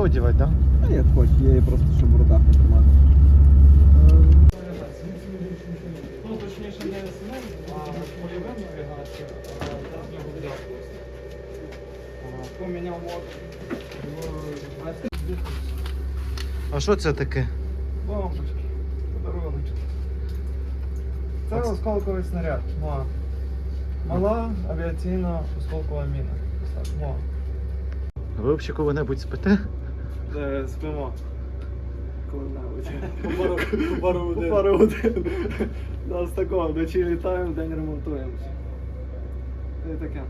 одягати, так? А як хоч, я її просто щоб в руках не тримати. Ну, точніше, не СМ, а польове навігація, а зараз в нього взяв просто. А, Поміняв мод. А що це таке? Бомбочки. Подаруночки. Це осколковий снаряд. МОА. Мала авіаційна осколкова міна. МОА. Ви взагалі коли-небудь спите? Е, Спимо. Коли-небудь. По пару По пару годин. Нас такого, вночі літаємо, вдень ремонтуємося. І таке.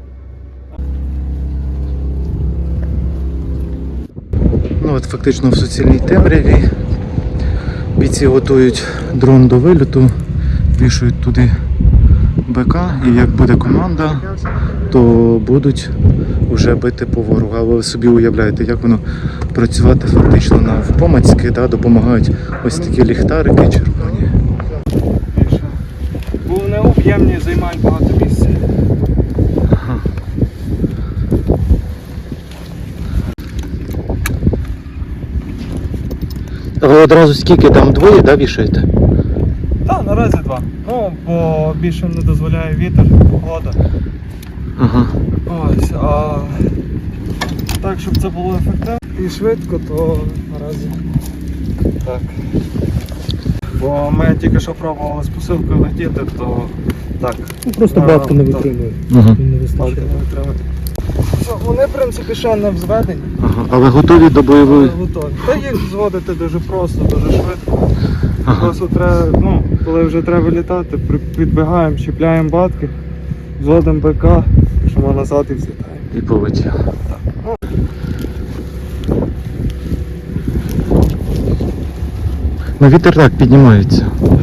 Ну от фактично в суцільній темряві. Бійці готують дрон до вильоту, вішають туди БК, і як буде команда, то будуть вже бити по ворогу. А ви собі уявляєте, як воно працювати фактично навпомацьки, да, допомагають ось такі ліхтарики червоні. Бо вони об'ємні займають багато місця. А ви одразу скільки там двоє да, вішаєте? Наразі два. Ну, бо більше не дозволяє вітер, погода. Ага. Ось, а так, щоб це було ефективно і швидко, то наразі так. Бо ми тільки що пробували з посилкою летіти, то так. Ну просто А, батько не витримує. Ага. Не не Вони, в принципі, ще не взведені. ага. А ви готові до бойової? але готові. Та їх зводити дуже просто, дуже швидко. Ага. Просто треба, ну, коли вже треба літати, підбігаємо, чіпляємо батки, зводимо БК, що ми назад і взлітаємо. І полетів. Ну вітер так піднімається. Ну,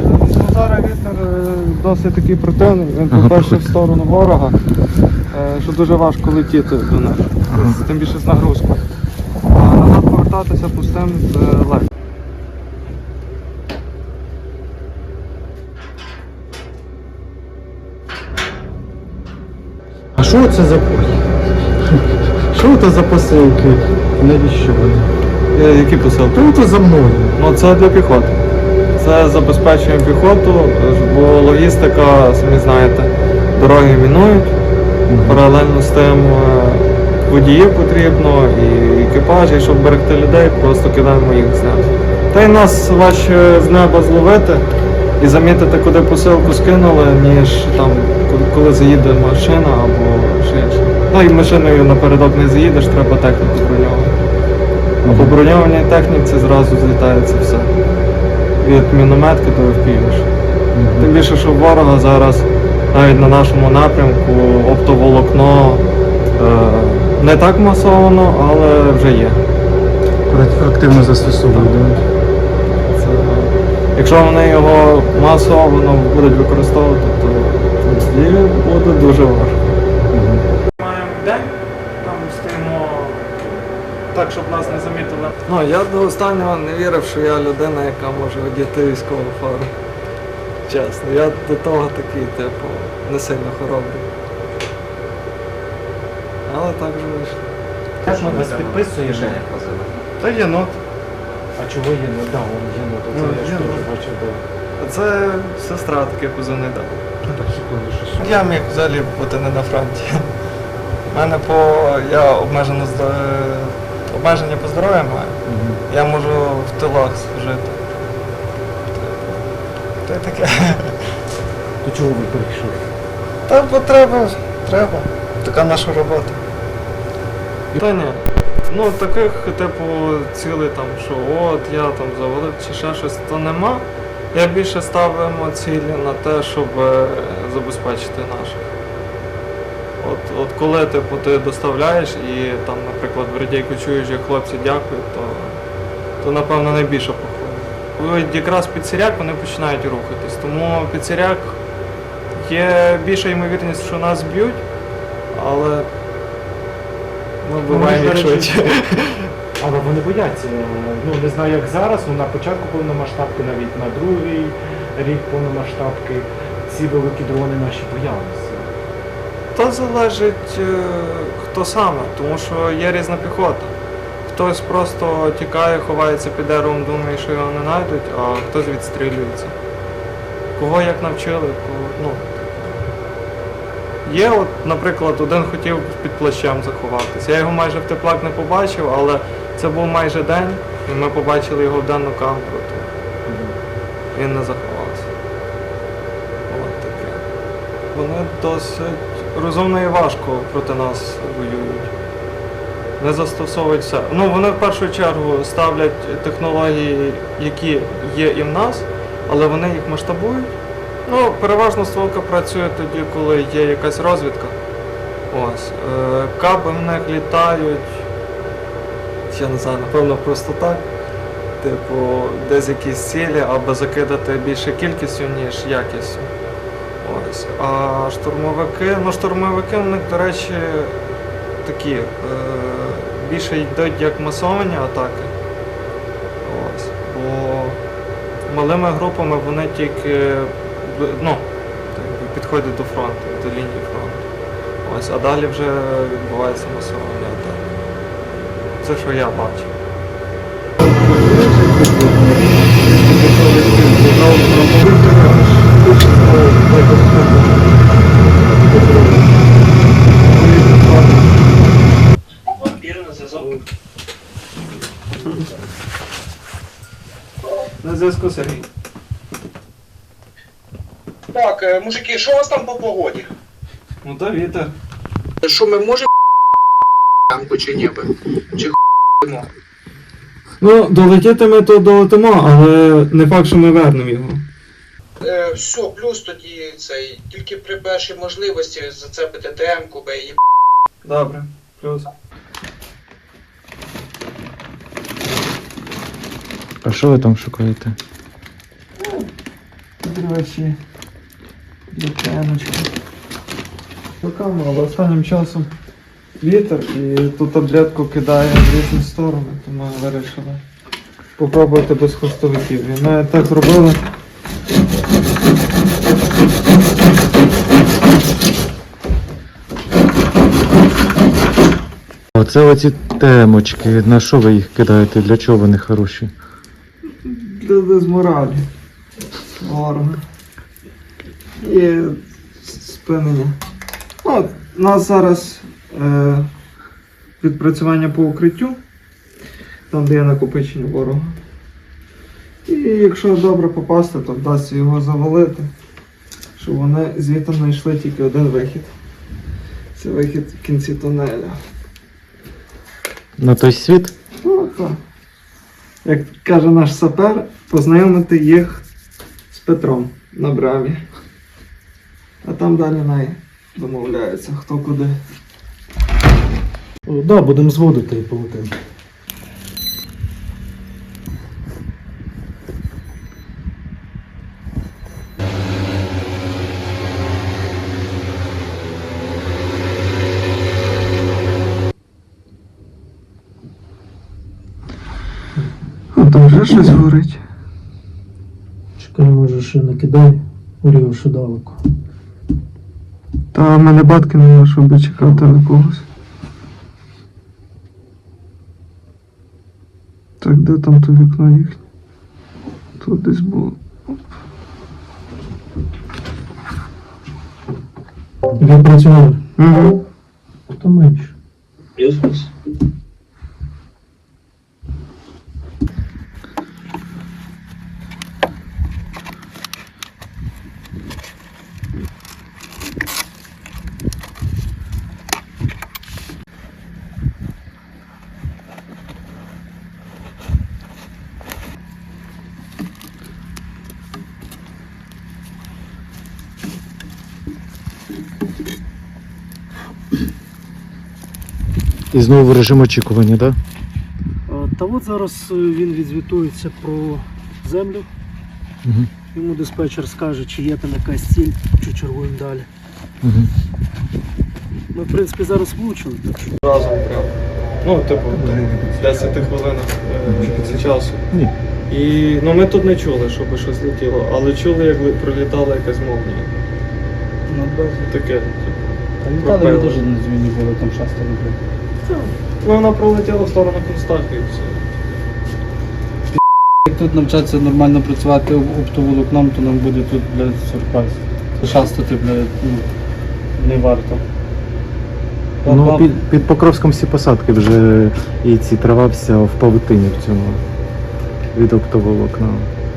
Зараз вітер е, досить такий противний, він Ага, по-перше в сторону ворога, е, що дуже важко летіти до нас, Ага. тим більше з нагрузкою. А назад повертатися пустим це легко. А що це за Що це за посилки? Навіщо вони? Е, Які посилки? Що це за мною? Ну це для піхоти. Це забезпечує піхоту, бо логістика, самі знаєте, дороги мінують. Паралельно з тим е, водіїв потрібно і екіпажі, щоб берегти людей, просто кидаємо їх з неба. Та й нас важче з неба зловити і замітити, куди посилку скинули, ніж там, коли- заїде машина або ще інше. Ну і машиною напередок не заїдеш, треба техніку броньовану. А по броньованій техніці зразу злітається все. Від мінометки до впівіш. Тим більше, що ворога зараз навіть на нашому напрямку оптоволокно е, не так масовано, але вже є. Активно застосовують? Це, якщо вони його масово будуть використовувати, то тоді буде дуже важко. Маємо день, там стоїмо так, щоб нас не замітили. Ну, я до останнього не вірив, що я людина, яка може одіти військову форму. Чесно, я до того такий, типу, не сильно хоробрий. Але так же вийшло. Як вас підписує Женя? Та єнот. А чого є? Ну да, он є, ну то Ну, це я ж теж ну. бачив, да. Це сестра таке кузини дала. Так секунду, Я міг взагалі бути не на фронті. У мене по. я обмежено здо- обмеження по здоров'ю маю. Я можу в тилах служити. Та й таке. То чого ви прийшли? Та бо треба, треба. Така наша робота. Та ні. Ну таких, типу, цілей там, що от я там завалив чи ще щось, то нема. Я більше ставимо цілі на те, щоб е, забезпечити наших. От, от коли типу, ти доставляєш і там, наприклад, в радійку чуєш, як хлопці дякують, то, то напевно найбільше. От якраз під сіряк вони починають рухатись. Тому під сіряк є більша ймовірність, що нас б'ють, але буваємо швидше. Але вони бояться. Ну не знаю як зараз, ну на початку повномасштабки, навіть на другий рік повномасштабки, ці великі дрони наші боялися. То залежить е, хто саме, тому що є різна піхота. хтось просто тікає, ховається під деревом, думає, що його не знайдуть, а хтось відстрілюється. Кого як навчили, кого, ну. Є, от, наприклад, один хотів під плащем заховатися. Я його майже в теплак не побачив, але це був майже день, і ми побачили його в денну камеру, то він не заховався. От таке. Вони досить розумно і важко проти нас воюють. Не застосовують все. Ну, вони в першу чергу ставлять технології, які є і в нас, але вони їх масштабують. Ну, переважно стволка працює тоді, коли є якась розвідка. Ось. Е, каби в них літають. Я не знаю, напевно, просто так. Типу, десь якісь цілі, аби закидати більше кількістю, ніж якістю. Ось. А штурмовики, ну штурмовики в них, до речі, такі е, більше йдуть як масовані атаки. Ось. Бо малими групами вони тільки ну, підходять до фронту, до лінії фронту. Ось, а далі вже відбувається масовані атаки. Це що я бачу. На зв'язку Сергій. Так, е, мужики, що у вас там по погоді? Ну та вітер. Що ми можемо ранку чи ні? Чи х**мо? Ну, долетіти ми то долетимо, але не факт, що ми вернемо його. Е, все, плюс тоді цей, тільки при першій можливості зацепити ТМ-ку, бе і Добре, плюс. А що ви там шукаєте? Підривачі. Докемочки. Руками, але останнім часом вітер і ту таблетку кидає в різні сторони, тому вирішили попробувати без хвостовиків. І ми так зробили. Оце оці темочки. На що ви їх кидаєте? Для чого вони хороші? Для дезморалі. Ворога. І спинення. Ну, у нас зараз е, відпрацювання по укриттю, там де є накопичення ворога. І якщо добре попасти, то вдасться його завалити. Щоб вони звідти знайшли тільки один вихід. Це вихід в кінці тунеля. На той світ? Ну, так. Як каже наш сапер, познайомити їх з Петром на брамі. А там далі най домовляються, хто куди. Так, да, будемо зводити і полетимо. А там вже щось горить. Чекай, може ще накидай, Оріо, що далеко. Та в мене батки нема, щоб чекати на когось. Так, де там то вікно їхнє? Тут десь було. Відпрацювали. Угу. Хто менше? І знову режим очікування, так? Е, Та от зараз е, він відзвітується про землю. Угу. Йому диспетчер скаже, чи є там якась ціль, чи чергуємо далі. Угу. Ми, в принципі, зараз влучили, Разом прям. Ну, типу, 10 хвилинах е, часу. Ні. І ну ми тут не чули, щоб щось летіло, але чули, як пролітала якась молнія. Таке. типу, Та літали ми теж на зміні були там шастеро. Так. Ну, вона пролетіла в сторону Констахи і все. Як тут навчатися нормально працювати оптоволокном, то нам буде тут, блядь, сюрприз. Шастати, блядь, ну, не варто. Ну, під, під Покровськом всі посадки вже і ці трава вся в павутині в цьому від оптоволокна.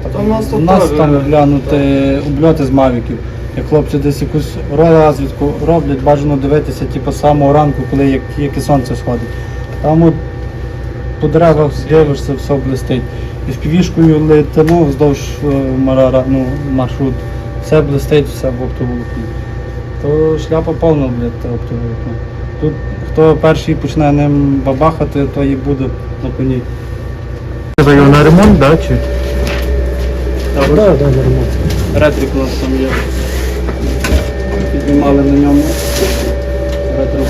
А там у нас У нас теж, там е, глянути обльоти з мавіків. Як хлопці десь якусь розвідку роблять, бажано дивитися, типу, з самого ранку, коли як, яке сонце сходить. Там от по деревах дивишся, все блистить. І з півішкою летимо вздовж е, марара, ну, маршрут. Все блистить, все в оптоволокні. То шляпа повна, блядь, оптоволокно. Тут хто перший почне ним бабахати, то і буде на коні. Тебе його на ремонт, да, чи? Так, да, да, Ретрик у нас там є. Піднімали на ньому. Ретрик